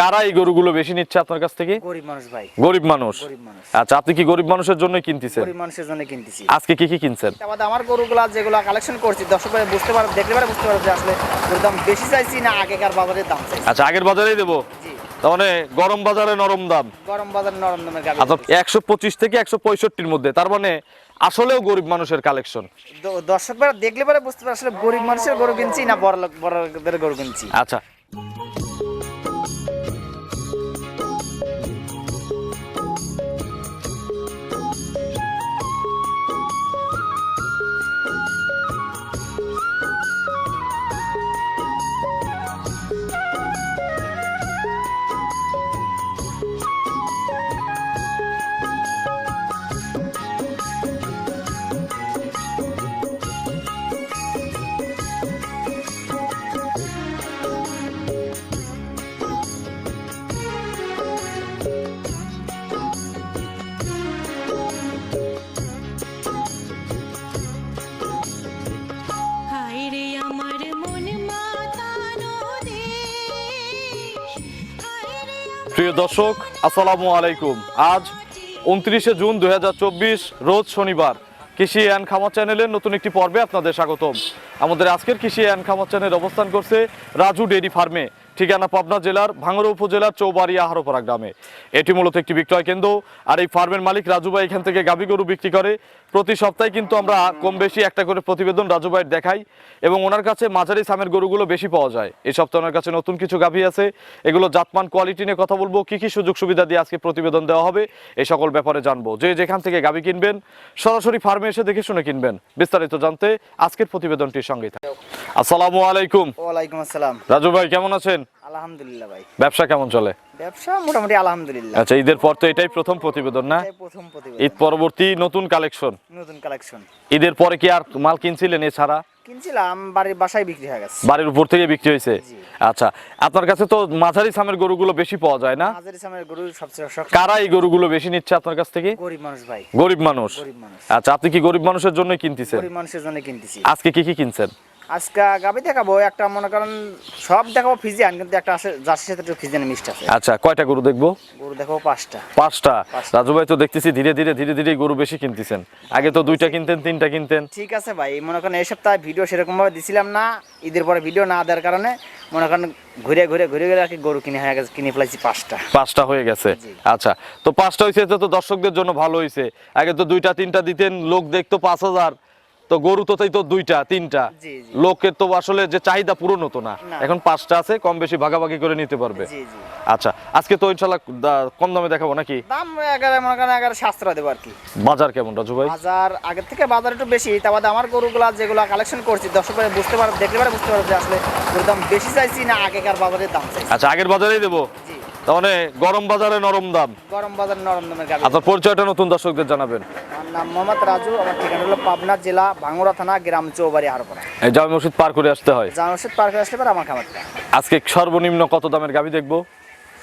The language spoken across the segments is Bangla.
কারা এই গরুগুলো বেশি নিচ্ছে আপনার কাছ থেকে? গরিব মানুষ ভাই। গরিব মানুষ। গরিব মানুষ। আচ্ছা আপনি কি গরিব মানুষের জন্য কিনতেছেন? গরিব মানুষের জন্য কিনতেছি। আজকে কি কি কিনছেন? আমার গরুগুলা যেগুলো কালেকশন করছি দর্শক বুঝতে পারে দেখলে পারে বুঝতে পারবে যে আসলে দাম বেশি চাইছি না আগেকার বাজারের দাম চাইছি। আচ্ছা আগের বাজারেই দেবো? মানে গরম বাজারে নরম দাম। গরম বাজার নরম দামের গাড়ি আচ্ছা একশো পঁচিশ থেকে একশো পঁয়ষট্টির মধ্যে তার মানে আসলেও গরিব মানুষের কালেকশন দর্শক ভাই দেখলে পারে বুঝতে পারে আসলে গরিব মানুষের গরু কিনছি না বড় লোক বড় লোকদের গরু কিনছি। আচ্ছা। প্রিয় দর্শক, আসসালামু আলাইকুম। আজ উনত্রিশে জুন দু হাজার চব্বিশ, রোজ শনিবার। কৃষি অ্যান্ড খামার চ্যানেলের নতুন একটি পর্বে আপনাদের স্বাগতম। আমাদের আজকের কৃষি অ্যান্ড খামার চ্যানেল অবস্থান করছে রাজু ডেরি ফার্মে। ঠিকানা পাবনা জেলার ভাঙড়া উপজেলার চৌবাড়িয়া হারোপাড়া গ্রামে। এটি মূলত একটি বিক্রয় কেন্দ্র আর এই ফার্মের মালিক রাজুভাই এখান থেকে গাভী গরু বিক্রি করে। প্রতি সপ্তাহে কিন্তু আমরা কম বেশি একটা করে প্রতিবেদন রাজুভাইয়ের দেখাই এবং ওনার কাছে মাঝারি সামের গরুগুলো বেশি পাওয়া যায়। এই সপ্তাহে ওনার কাছে নতুন কিছু গাভী আছে। এগুলো জাতমান কোয়ালিটি নিয়ে কথা বলব। কি কি সুযোগ সুবিধা দিয়ে আজকে প্রতিবেদন দেওয়া হবে এই সকল ব্যাপারে জানব। যে যেখান থেকে গাভী কিনবেন সরাসরি ফার্মে এসে দেখে শুনে কিনবেন। বিস্তারিত জানতে আজকের প্রতিবেদনটির সঙ্গে আসসালামু আলাইকুম। ওয়ালাইকুম আসসালাম। রাজু ভাই কেমন আছেন? আলহামদুলিল্লাহ ভাই। ব্যবসা কেমন চলে? ব্যবসা মোটামুটি আলহামদুলিল্লাহ। আচ্ছা ঈদের পর তো এটাই প্রথম প্রতিবেদন না? প্রথম প্রতিবেদন। ঈদ পরবর্তী নতুন কালেকশন? নতুন কালেকশন। ঈদের পরে কি আর মাল কিনছিলেন এছাড়া? কিনছিলাম বাড়ির বাসায় বিক্রি হয়ে গেছে। বাড়ির উপর থেকে বিক্রি হয়েছে? আচ্ছা আপনার কাছে তো মাঝারি সামের গরুগুলো বেশি পাওয়া যায় না? হাজারি সামের গরু সবচেয়ে কারা এই গরুগুলো বেশি নিচ্ছে আপনার কাছ থেকে? গরিব মানুষ ভাই। গরিব মানুষ। আচ্ছা আপনি কি গরিব মানুষের জন্য কিনতেছেন? গরিব মানুষের জন্য কিনতেছি। আজকে কি কি কিনছেন? আজকে গাবি দেখাবো একটা মনে করেন সব দেখাবো ফিজিয়ান কিন্তু একটা আছে জার্সির সাথে একটু ফিজিয়ান মিক্সড আছে। আচ্ছা কয়টা গরু দেখব? গরু দেখাবো পাঁচটা। পাঁচটা। রাজু ভাই তো দেখতেছি ধীরে ধীরে ধীরে ধীরে গরু বেশি কিনতেছেন। আগে তো দুইটা কিনতেন তিনটা কিনতেন। ঠিক আছে ভাই মনে করেন এই সপ্তাহে ভিডিও সেরকম ভাবে দিছিলাম না ঈদের পরে ভিডিও না দেওয়ার কারণে মনে করেন ঘুরে ঘুরে ঘুরে ঘুরে আর কি গরু কিনে হয়ে গেছে কিনে ফেলাইছি পাঁচটা। পাঁচটা হয়ে গেছে। আচ্ছা তো পাঁচটা হয়েছে তো তো দর্শকদের জন্য ভালো হয়েছে আগে তো দুইটা তিনটা দিতেন লোক দেখতো পাঁচ হাজার। তো গরু তো তাই তো দুইটা তিনটা। লোকের তো আসলে যে চাহিদা পূরণ হতো না। এখন পাঁচটা আছে কম বেশি ভাগাভাগি করে নিতে পারবে। আচ্ছা আজকে তো ইনশাল্লাহ কম দামে দেখাবো নাকি? দাম এগারো মনে করেন এগারো দেবো আর কি। বাজার কেমন রাজু ভাই? বাজার আগের থেকে বাজার একটু বেশি তারপরে আমার গরুগুলা যেগুলো কালেকশন করছি দর্শক বুঝতে পারবে দেখলে পারে বুঝতে পারবে যে আসলে গরুর দাম বেশি চাইছি না আগেকার বাজারের দাম চাইছি। আচ্ছা আগের বাজারেই দেবো? মানে গরম বাজারে নরম দাম। গরম বাজারে নরম দামের গাড়ি আপনার পরিচয়টা নতুন দর্শকদের জানাবেন। আমার নাম মোহাম্মদ রাজু আমার ঠিকানা হলো পাবনা জেলা ভাঙ্গুড়া থানা গ্রাম চৌবাড়ি হারপাড়া এই জামে মসজিদ পার করে আসতে হয়? জামশেদ পার্কে আসলে পরে আমার খামারটা। আজকে সর্বনিম্ন কত দামের গাবি দেখব?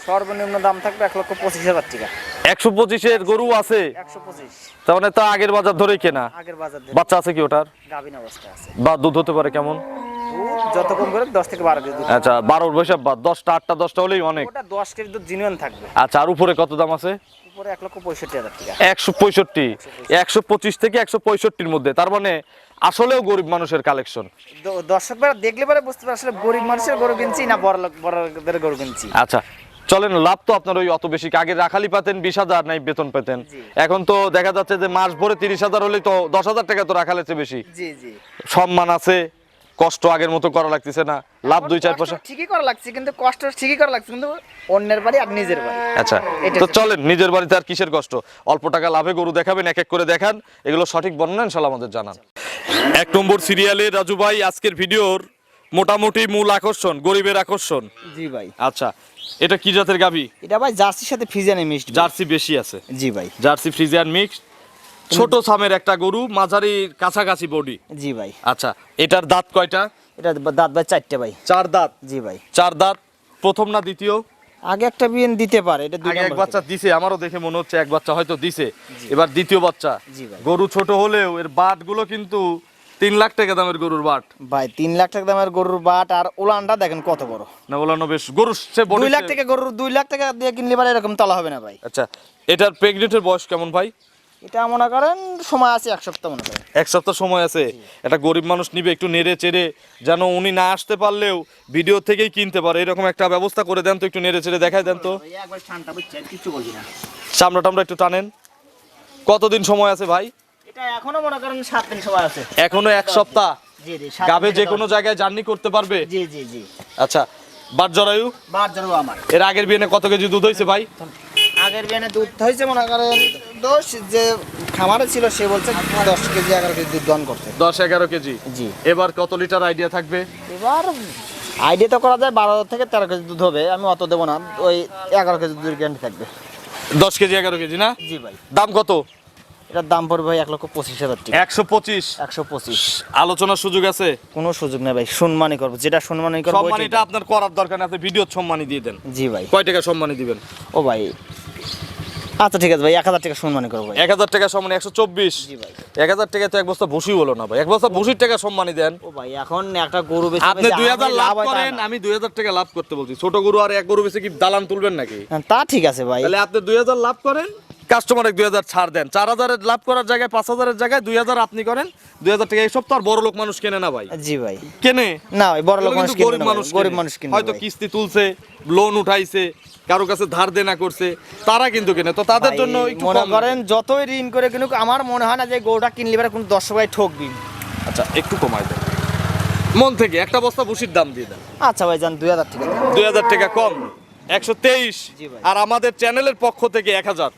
সর্বনিম্ন দাম থাকবে এক লক্ষ পঁচিশ হাজার টাকা। একশো পঁচিশের গরু আছে। একশো পঁচিশ। তার মানে তা আগের বাজার ধরেই কেনা। আগের বাজার থেকে বাচ্চা আছে কি ওটার? গাভিন অবস্থা আছে। বা দুধ হতে পারে কেমন? দুধ যত কম করে দশ থেকে বারো কেজি দুধ। আচ্ছা বারোর বৈশাখ বাদ দশটা আটটা দশটা হলেই অনেক। ওটা দশ কেজি দুধ জিনিয়ন থাকবে। আচ্ছা আর উপরে কত দাম আছে? একশো পঁয়ষট্টি একশো পঁচিশ থেকে একশো পঁয়ষট্টির মধ্যে। তার মানে আসলেও গরিব মানুষের কালেকশন দেখলে পরে বুঝতে পারে আসলে গরিব মানুষের গরু কিনছি না বড় গরু কিনছি। আচ্ছা চলেন লাভ তো আপনার ওই অত বেশি। আগে রাখালি পাতেন বিশ হাজার নাই বেতন পেতেন। এখন তো দেখা যাচ্ছে যে মাস ভরে তিরিশ হাজার হলে তো দশ হাজার টাকা তো রাখালেছে বেশি। সম্মান আছে কষ্ট আগের মতো করা লাগতেছে না। লাভ দুই চার পয়সা। ঠিকই করা লাগছে কিন্তু কষ্ট ঠিকই করা লাগছে কিন্তু অন্যের বাড়ি আর নিজের বাড়ি। আচ্ছা এটা তো চলেন নিজের বাড়িতে আর কিসের কষ্ট? অল্প টাকা লাভে গরু দেখাবেন এক এক করে দেখান এগুলো সঠিক বর্ণনা ইনশাল্লাহ আমাদের জানান। এক নম্বর সিরিয়ালে রাজু ভাই আজকের ভিডিওর মোটামুটি মূল আকর্ষণ গরিবের আকর্ষণ। জি ভাই। আচ্ছা এটা কি জাতের গাবি এটা ভাই জার্সির সাথে ফিজিয়ানে মিক্সড। জার্সি বেশি আছে। জি ভাই। জার্সি ফ্রিজিয়ান মিক্স ছোট সামের একটা গরু মাঝারি কাছাকাছি বডি জি ভাই। আচ্ছা এটার দাঁত কয়টা? এটা দাঁত ভাই চারটে ভাই। চার দাঁত? জি ভাই। চার দাঁত প্রথম না দ্বিতীয়? আগে একটা বিয়েন দিতে পারে এটা আগে এক বাচ্চা দিছে আমারও দেখে মনে হচ্ছে এক বাচ্চা হয়তো দিছে। এবার দ্বিতীয় বাচ্চা। জি ভাই। গরু ছোট হলেও এর বাটগুলো কিন্তু তিন লাখ টাকা দামের গরুর বাট। ভাই তিন লাখ টাকা দামের গরুর বাট আর উলানটা দেখেন কত বড়। না বলানো বেশ গরুর সে বডি দুই লাখ টাকা গরুর দুই লাখ টাকা দিয়ে কিনলে পারে এরকম তলা হবে না ভাই। আচ্ছা এটার প্রেগনেন্টের বয়স কেমন ভাই? এটা মনে করেন সময় আছে এক সপ্তাহ মনে করেন। এক সপ্তাহ সময় আছে। একটা গরিব মানুষ নিবে একটু নেড়ে চেড়ে যেন উনি না আসতে পারলেও ভিডিও থেকেই কিনতে পারে। এরকম একটা ব্যবস্থা করে দেন তো একটু নেড়ে চেড়ে দেখাই দেন তো। চামড়া টামড়া একটু টানেন। কতদিন সময় আছে ভাই? এটা এখনও মনে করেন সাত দিন সময় আছে। এখনও এক সপ্তাহ? জি জি গাবে যে কোনো জায়গায় জার্নি করতে পারবে? জি জি জি। আচ্ছা বাট জরায়ু বার জরু আমার। এর আগের বিয়ে কত কেজি দুধ হয়েছে ভাই? আগের বিয়ানে দুধ হয়েছে মনে করেন দশ যে খামারে ছিল সে বলছে দশ কেজি এগারো কেজি দুধ দন করছে। দশ এগারো কেজি? জি। এবার কত লিটার আইডিয়া থাকবে? এবার আইডিয়া তো করা যায় বারো থেকে তেরো কেজি দুধ হবে আমি অত দেবো না ওই এগারো কেজি দুধের গ্যারান্টি থাকবে। দশ কেজি এগারো কেজি না? জি ভাই। দাম কত? এটার দাম পড়বে ভাই এক লক্ষ পঁচিশ হাজার টাকা। একশো পঁচিশ? একশো পঁচিশ। আলোচনার সুযোগ আছে? কোনো সুযোগ নেই ভাই সম্মানই করব। যেটা সম্মানই করব সম্মানিটা আপনার করার দরকার নেই আপনি ভিডিও সম্মানী দিয়ে দেন। জি ভাই। কয় টাকা সম্মানী দিবেন? ও ভাই। আচ্ছা ঠিক আছে ভাই এক হাজার টাকা সম্মানই করব এক হাজার টাকা সম্মানী একশো চব্বিশ? জি ভাই। এক হাজার টাকা তো এক বস্তা ভুসি হলো না ভাই। এক বস্তা ভুসির টাকা সম্মানী দেন। ও ভাই এখন একটা গরু বেশি আপনি দুই হাজার লাভ করেন আমি দুই হাজার টাকা লাভ করতে বলছি। ছোট গরু আর এক গরু বেশি কি দালান তুলবেন নাকি? তা ঠিক আছে ভাই। তাহলে আপনি দুই হাজার লাভ করেন কাস্টমার দুই হাজার ছাড় দেন। চার হাজারের লাভ করার জায়গায় পাঁচ হাজারের জায়গায় দুই হাজার আপনি করেন। দুই হাজার টাকা এইসব তো আর বড় লোক মানুষ কেনে না ভাই। জি ভাই। কেনে? না বড় লোক মানুষ গরিব মানুষ গরিব কেনে। মানুষ কিনবে হয়তো কিস্তি তুলছে লোন উঠাইছে কারও কাছে ধার দেনা করছে তারা কিন্তু কেনে। তো তাদের জন্য একটু মনে করেন যতই ঋণ করে কিন্তু আমার মনে হয় না যে গরুটা কিনলে পারে কোনো দর্শক ভাই ঠকবি আচ্ছা একটু কমাই দেন। মন থেকে একটা বস্তা ভুসির দাম দিয়ে দেন। আচ্ছা ভাই যান দুই হাজার টাকা দেন। দুই হাজার টাকা কম। একশো তেইশ। আর আমাদের চ্যানেলের পক্ষ থেকে এক হাজার।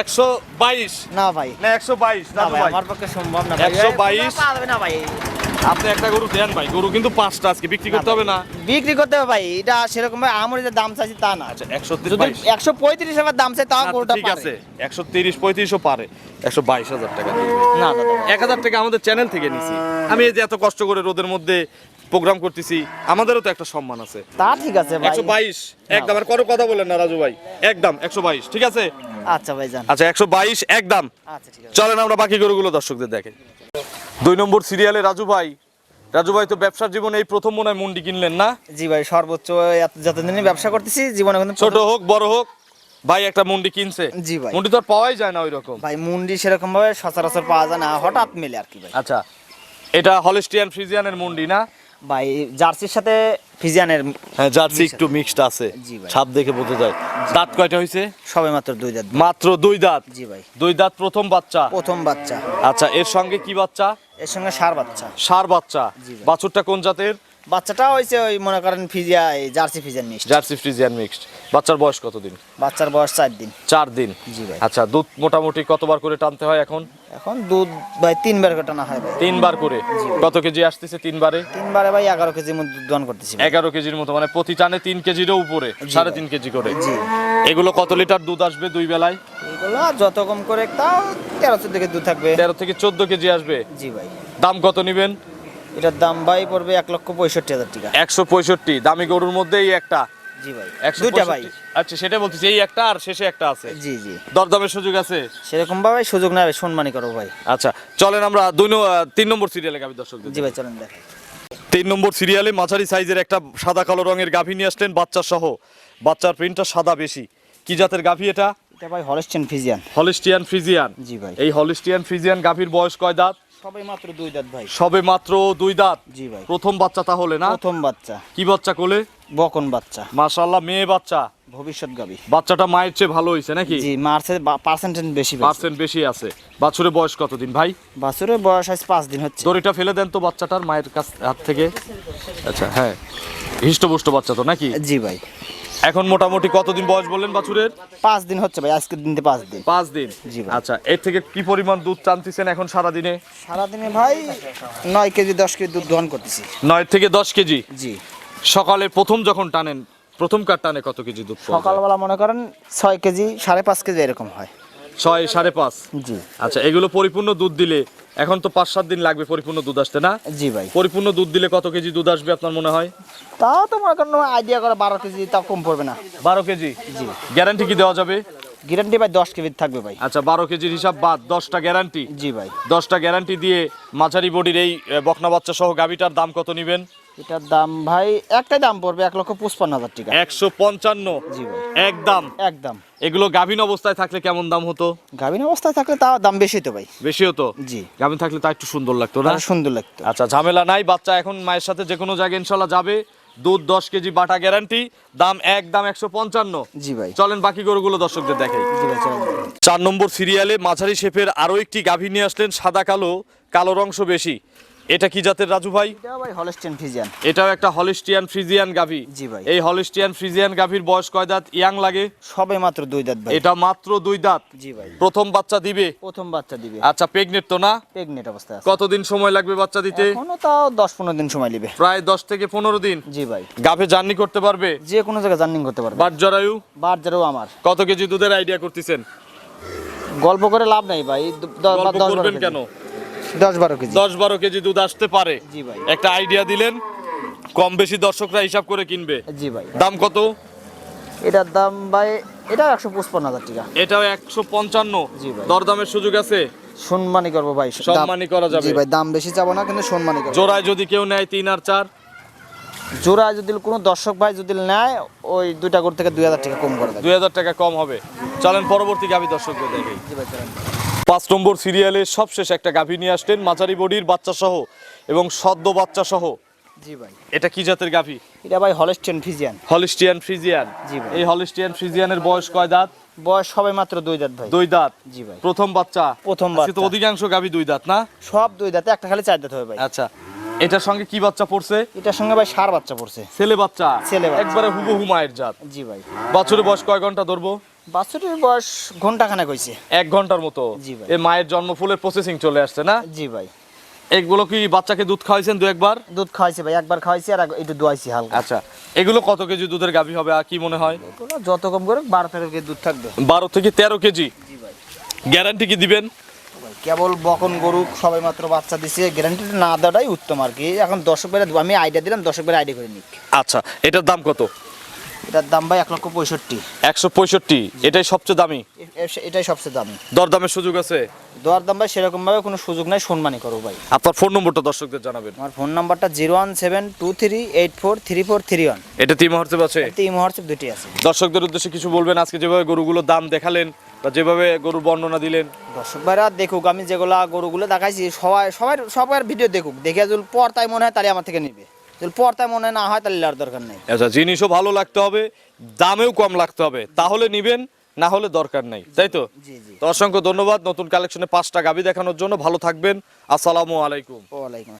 একশো বাইশ। না ভাই। না একশো বাইশ না ভাই ভাই। আমার পক্ষে সম্ভব না ভাই। 122 না, ভাই। আপনি একটা গরু দেন ভাই গরু কিন্তু পাঁচটা আজকে বিক্রি করতে হবে না। বিক্রি করতে হবে ভাই এটা সেরকম ভাই আমার যে দাম চাইছি তা না। আচ্ছা একশো যদি একশো পঁয়ত্রিশ হাজার দাম চাই তাও গরুটা ঠিক আছে একশো তিরিশ পঁয়ত্রিশও পারে একশো বাইশ হাজার টাকা না দাদা এক হাজার টাকা আমাদের চ্যানেল থেকে নিছি। আমি এই যে এত কষ্ট করে রোদের মধ্যে প্রোগ্রাম করতেছি আমাদেরও তো একটা সম্মান আছে। তা ঠিক আছে একশো বাইশ একদম। আর কোনো কথা বলেন না রাজু ভাই। একদম একশো বাইশ ঠিক আছে? আচ্ছা ভাই যান আচ্ছা একশো বাইশ একদম আচ্ছা ঠিক আছে। চলেন আমরা বাকি গরুগুলো দর্শকদের দেখে দুই নম্বর সিরিয়ালে রাজু ভাই। রাজু ভাই তো ব্যবসার জীবনে এই প্রথম মনে হয় মুন্ডি কিনলেন না? জি ভাই সর্বোচ্চ যতদিনই ব্যবসা করতেছি জীবনে কিন্তু ছোট হোক বড় হোক ভাই একটা মুন্ডি কিনছে। জি ভাই। মুন্ডি তো আর পাওয়াই যায় না ওই রকম ভাই মুন্ডি সেরকম ভাবে সচরাচর পাওয়া যায় না হঠাৎ মেলে আর কি ভাই। আচ্ছা এটা হলিস্টিয়ান ফ্রিজিয়ানের মুন্ডি না? ভাই জার্সির সাথে ফিজিয়ানের হ্যাঁ জার্সি একটু মিক্সড আছে। জি ভাই। ছাপ দেখে বোঝা যায়। দাঁত কয়টা হয়েছে সবে মাত্র দুই দাঁত। মাত্র দুই দাঁত? জি ভাই। দুই দাঁত প্রথম বাচ্চা? প্রথম বাচ্চা। আচ্ছা এর সঙ্গে কি বাচ্চা? এর সঙ্গে সার বাচ্চা। সার বাচ্চা। জি ভাই। বাছুরটা কোন জাতের? বাচ্চাটা হয়েছে ওই মনে করেন ফিজিয়া এই Jersey Friesian mix Jersey Friesian mixed বাচ্চার বয়স কতদিন বাচ্চার বয়স চার দিন। চার দিন? জি ভাই। আচ্ছা দুধ মোটামুটি কতবার করে টানতে হয় এখন? এখন দুধ ভাই তিনবার করে টানা হয় ভাই। তিনবার করে? কত কেজি আসতেছে তিনবারে? তিনবারে ভাই এগারো কেজির মধ্যে দুধ দহন করতেছি ভাই। এগারো কেজির মতো মানে প্রতি টানে তিন কেজিরও উপরে সাড়ে তিন কেজি করে। জি। এগুলো কত লিটার দুধ আসবে দুই বেলায়? এগুলো যত কম করে তাও তেরো চোদ্দ কেজি দুধ থাকবে। তেরো থেকে চোদ্দ কেজি আসবে? জি ভাই। দাম কত নিবেন? এটার দাম ভাই পড়বে এক লক্ষ পঁয়ষট্টি হাজার টাকা। একশো পঁয়ষট্টি দামি গরুর মধ্যে এই একটা। জি ভাই। দুইটা ভাই। আচ্ছা সেটা বলতেছি এই একটা আর শেষে একটা আছে। জি জি। দরদামের সুযোগ আছে? সেরকম ভাবে সুযোগ নেবে সম্মানী করো ভাই। আচ্ছা চলেন আমরা দুই তিন নম্বর সিরিয়ালে গাভী দর্শক জি ভাই চলেন দেখ তিন নম্বর সিরিয়ালে মাঝারি সাইজের একটা সাদা কালো রঙের গাভী নিয়ে আসলেন বাচ্চা সহ। বাচ্চার প্রিন্টটা সাদা বেশি। কি জাতের গাভী এটা? এটা ভাই হলিস্টিয়ান ফিজিয়ান। হলিস্টিয়ান ফ্রিজিয়ান জি ভাই। এই হলিস্টিয়ান ফ্রিজিয়ান গাভীর বয়স কয় দাঁত? সবে মাত্র দুই দাঁত ভাই। সবে মাত্র দুই দাঁত? জি ভাই। প্রথম বাচ্চা তাহলে না? প্রথম বাচ্চা। কি বাচ্চা কোলে? বকন বাচ্চা। মাশাআল্লাহ মেয়ে বাচ্চা। ভবিষ্যৎ গাবি বাচ্চাটা মায়ের চেয়ে ভালো হয়েছে নাকি? জি মার্চের পার্সেন্টেজ বেশি পার্সেন্ট বেশি আছে। বাছুরের বয়স কতদিন? ভাই? বাছুরের বয়স আজ পাঁচ দিন হচ্ছে। দড়িটা ফেলে দেন তো বাচ্চাটার মায়ের কাছ হাত থেকে। আচ্ছা হ্যাঁ। হৃষ্টপুষ্ট বাচ্চা তো নাকি? জি ভাই। এখন মোটামুটি কতদিন বয়স বললেন বাছুরের? পাঁচ দিন হচ্ছে ভাই আজকের দিনতে পাঁচ দিন। পাঁচ দিন? জি। আচ্ছা এর থেকে কি পরিমাণ দুধ টানতেছেন এখন সারা দিনে সারাদিনে ভাই নয় কেজি দশ কেজি দুধ দহন করতেছি। নয় থেকে দশ কেজি? জি। সকালে প্রথম যখন টানেন প্রথম কার টানে কত কেজি দুধ পাওয়া যায়? সকালবেলা মনে করেন ছয় কেজি সাড়ে পাঁচ কেজি এরকম হয়। ছয় সাড়ে পাঁচ? জি। আচ্ছা এগুলো পরিপূর্ণ দুধ দিলে এখন তো পাঁচ সাত দিন লাগবে পরিপূর্ণ দুধ আসতে না? জি ভাই। পরিপূর্ণ দুধ দিলে কত কেজি দুধ আসবে আপনার মনে হয়? তাও তো মনে করেন আইডিয়া করে বারো কেজি তাও কম পড়বে না। বারো কেজি? জি। গ্যারান্টি কি দেওয়া যাবে? গ্যারান্টি ভাই দশ কেজি থাকবে ভাই। আচ্ছা বারো কেজির হিসাব বাদ দশটা গ্যারান্টি জি ভাই। দশটা গ্যারান্টি দিয়ে মাঝারি বডির এই বকনা বাচ্চা সহ গাভিটার দাম কত নেবেন? এটার দাম ভাই একটাই দাম পড়বে এক লক্ষ পঁচপান্ন হাজার টাকা। একশো পঞ্চান্ন। জি ভাই। একদম। একদম। এগুলো গাভিন অবস্থায় থাকলে কেমন দাম হতো? গাভিন অবস্থায় থাকলে তাও দাম বেশি তো ভাই। বেশি হতো? জি। গাভিন থাকলে তা একটু সুন্দর লাগতো না? সুন্দর লাগতো। আচ্ছা ঝামেলা নাই বাচ্চা এখন মায়ের সাথে যে কোনো জায়গায় ইনশাল্লাহ যাবে। দুধ দশ কেজি বাটা গ্যারান্টি দাম এক দাম একশো পঞ্চান্ন। জি ভাই। চলেন বাকি গরুগুলো দর্শকদের ভাই চার নম্বর সিরিয়ালে মাঝারি শেফের আরও একটি গাভী নিয়ে আসলেন সাদা কালো কালোর অংশ বেশি। এটা কি জাতের রাজু ভাই? এটা ভাই হলস্টেন ফিজিয়ান এটাও একটা হলিস্টিয়ান ফ্রিজিয়ান গাভী। জি ভাই। এই হলিস্টিয়ান ফ্রিজিয়ান গাভীর বয়স কয় দাঁত? ইয়াং লাগে? সবে মাত্র দুই দাঁত ভাই। এটা মাত্র দুই দাঁত? জি ভাই। প্রথম বাচ্চা দিবে? প্রথম বাচ্চা দিবে। আচ্ছা প্রেগনেট তো না? প্রেগনেন্ট অবস্থায় আছে। কতদিন সময় লাগবে বাচ্চা দিতে? এখনও তাও দশ পনেরো দিন সময় নেবে। প্রায় দশ থেকে পনেরো দিন। জি ভাই। গাভে জার্নি করতে পারবে? যে কোনো জায়গায় জার্নি করতে পারবে। বাট জরায়ু? বার যারও আমার। কত কেজি দুধের আইডিয়া করতেছেন? গল্প করে লাভ নাই ভাই। দ- দ- গল্প দশ বারো করবেন কেন? দশ বারো কেজি। দশ বারো কেজি দুধ আসতে পারে। জি ভাই। একটা আইডিয়া দিলেন কম বেশি দর্শকরা হিসাব করে কিনবে। জি ভাই। দাম কত? এটার দাম ভাই এটা একশো পঁচপান্ন হাজার টাকা। এটাও একশো পঞ্চান্ন। জি ভাই। দরদামের সুযোগ আছে? সম্মানই করব ভাই। সম্মানই করা যাবে। ভাই দাম বেশি চাবো না কিন্তু সম্মানই জোড়ায় যদি কেউ নেয় তিন আর চার? জোড়া যদি কোনো দর্শক ভাই যদি নেয় ওই দুইটা গরু থেকে দুই হাজার টাকা কম করে দেবে। দুই হাজার টাকা কম হবে। চলেন পরবর্তী গাভী দর্শকদের দেখি জি ভাই চলেন। পাঁচ নম্বর সিরিয়ালে সবশেষ একটা গাভী নিয়ে আসলেন মাঝারি বডির বাচ্চা সহ এবং সদ্য বাচ্চা সহ। জি ভাই। এটা কি জাতের গাভী? এটা ভাই হলিস্টিয়ান ফ্রিজিয়ান জি ভাই। এই হলিস্টিয়ান ফ্রিজিয়ানের বয়স কয় দাঁত? বয়স সবে মাত্র দুই দাঁত ভাই। দুই দাঁত। জি ভাই। প্রথম বাচ্চা। প্রথম আজকে তো অধিকাংশ গাভী দুই দাঁত না? সব দুই দাঁতে একটা খালি চার দাঁত হবে ভাই। আচ্ছা এটার সঙ্গে কি বাচ্চা পড়ছে? এটার সঙ্গে ভাই সার বাচ্চা পড়ছে। ছেলে বাচ্চা। ছেলে একবারে হুবহু মায়ের জাত। জি ভাই। বাছুরের বয়স কয় ঘণ্টা ধরবো? বাছুরের বয়স ঘণ্টা খানেক হয়েছে এক ঘণ্টার মতো? জি ভাই। এই মায়ের জন্মফুলের প্রসেসিং চলে আসছে না? জি ভাই। এগুলো কি বাচ্চাকে দুধ খাওয়াইছেন দু একবার? দুধ খাওয়াইছে ভাই একবার খাওয়াইছি আর এক- একটু দোয়াইছি হালকা। আচ্ছা এগুলো কত কেজি দুধের গাভী হবে আর কি মনে হয়? এগুলো যত কম করে বারো তেরো কেজি দুধ থাকবে। বারো থেকে তেরো কেজি? জি ভাই। গ্যারান্টি কি দিবেন? কেবল বকন গরু সবাই মাত্র বাচ্চা দিছে গ্যারান্টি না দেওয়াটাই উত্তম আর কি। এখন দর্শক বেড়ে আমি আইডিয়া দিলাম দর্শক বেড়ে আইডিয়া করে নিক। আচ্ছা এটার দাম কত? এটার দাম ভাই এক লক্ষ পঁয়ষট্টি। একশো পঁয়ষট্টি এটাই সবচেয়ে দামি? এটাই সবচেয়ে দামি। দরদামের সুযোগ আছে? দেওয়ার দাম ভাই সেরকম ভাবে কোনো সুযোগ নাই সম্মানই করো ভাই। আপনার ফোন নম্বরটা দর্শকদের জানাবেন। আমার ফোন নাম্বারটা zero one seven two three eight four three four three one. এটা তিন মুহূর্তে আছে? এই হোয়াটসঅ্যাপ দুটি আছে। দর্শকদের উদ্দেশ্যে কিছু বলবেন আজকে যেভাবে গরুগুলোর দাম দেখালেন বা যেভাবে গরুর বর্ণনা দিলেন? দর্শক ভাইরা দেখুক আমি যেগুলা গরুগুলো দেখাইছি সবাই সবাই সবার ভিডিও দেখুক। দেখে যদি পর তাই মনে হয় তাহলে আমার থেকে নিবে। তাই মনে না হয় তাহলে আর দরকার নেই। আচ্ছা জিনিসও ভালো লাগতে হবে দামেও কম লাগতে হবে। তাহলে নিবেন না হলে দরকার নেই তাই তো? অসংখ্য ধন্যবাদ নতুন কালেকশনে পাঁচটা গাবি দেখানোর জন্য। ভালো থাকবেন। আসসালামু আলাইকুম। ওয়ালাইকুম